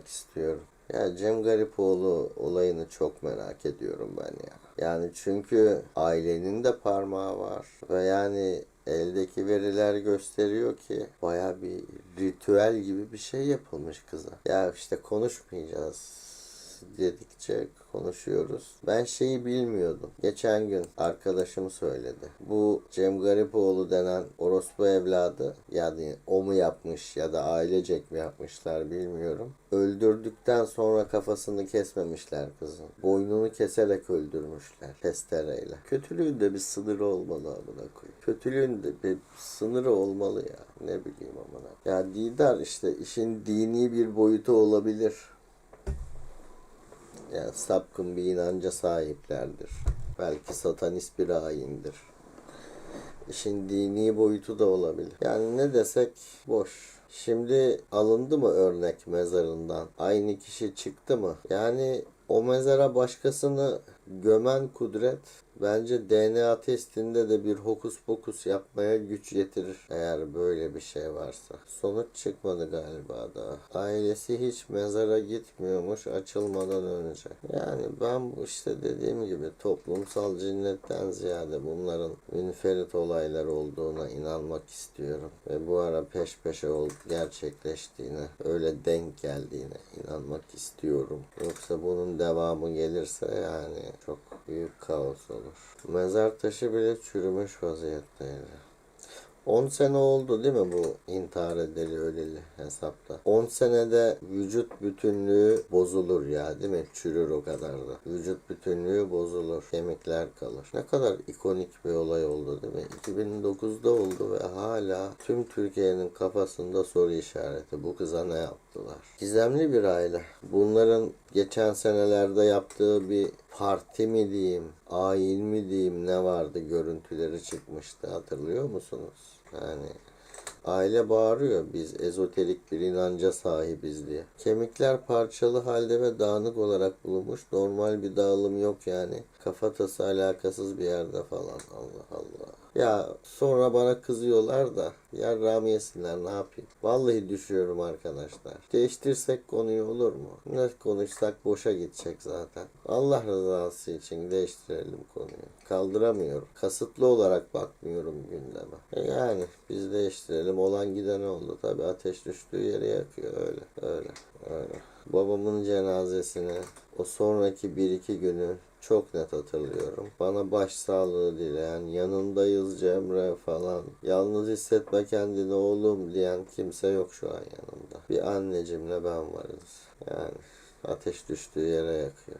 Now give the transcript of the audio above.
inanmak istiyorum. Ya Cem Garipoğlu olayını çok merak ediyorum ben ya. Yani çünkü ailenin de parmağı var ve yani eldeki veriler gösteriyor ki baya bir ritüel gibi bir şey yapılmış kıza. Ya işte konuşmayacağız dedikçe konuşuyoruz. Ben şeyi bilmiyordum. Geçen gün arkadaşım söyledi. Bu Cem Garipoğlu denen orospu evladı yani o mu yapmış ya da ailecek mi yapmışlar bilmiyorum. Öldürdükten sonra kafasını kesmemişler kızın. Boynunu keserek öldürmüşler testereyle. Kötülüğün de bir sınırı olmalı amına koyayım. Kötülüğün de bir sınırı olmalı ya. Ne bileyim amına. Ya Didar işte işin dini bir boyutu olabilir. Yani sapkın bir inanca sahiplerdir. Belki satanist bir ayindir. İşin dini boyutu da olabilir. Yani ne desek boş. Şimdi alındı mı örnek mezarından? Aynı kişi çıktı mı? Yani o mezara başkasını gömen kudret bence DNA testinde de bir hokus pokus yapmaya güç yetirir eğer böyle bir şey varsa. Sonuç çıkmadı galiba daha. Ailesi hiç mezara gitmiyormuş açılmadan önce. Yani ben işte dediğim gibi toplumsal cinnetten ziyade bunların münferit olaylar olduğuna inanmak istiyorum. Ve bu ara peş peşe ol gerçekleştiğine, öyle denk geldiğine inanmak istiyorum. Yoksa bunun devamı gelirse yani çok büyük kaos olur. Mezar taşı bile çürümüş vaziyetteydi. 10 sene oldu değil mi bu intihar edeli öleli hesapta? 10 senede vücut bütünlüğü bozulur ya değil mi? Çürür o kadar da. Vücut bütünlüğü bozulur. Kemikler kalır. Ne kadar ikonik bir olay oldu değil mi? 2009'da oldu ve hala tüm Türkiye'nin kafasında soru işareti. Bu kıza ne yaptılar? Gizemli bir aile. Bunların geçen senelerde yaptığı bir parti mi diyeyim, ayin mi diyeyim ne vardı görüntüleri çıkmıştı hatırlıyor musunuz? Yani aile bağırıyor biz ezoterik bir inanca sahibiz diye. Kemikler parçalı halde ve dağınık olarak bulunmuş. Normal bir dağılım yok yani. Kafatası alakasız bir yerde falan. Allah Allah. Ya sonra bana kızıyorlar da yarrağımı yesinler ne yapayım. Vallahi düşüyorum arkadaşlar. Değiştirsek konuyu olur mu? Ne konuşsak boşa gidecek zaten. Allah rızası için değiştirelim konuyu. Kaldıramıyorum. Kasıtlı olarak bakmıyorum gündeme. E yani biz değiştirelim. Olan giden oldu. Tabi ateş düştüğü yere yakıyor. Öyle. Öyle. Öyle. Babamın cenazesini o sonraki bir iki günü çok net hatırlıyorum. Bana başsağlığı dileyen, yanındayız Cemre falan. Yalnız hissetme kendini oğlum diyen kimse yok şu an yanımda. Bir annecimle ben varız. Yani ateş düştüğü yere yakıyor.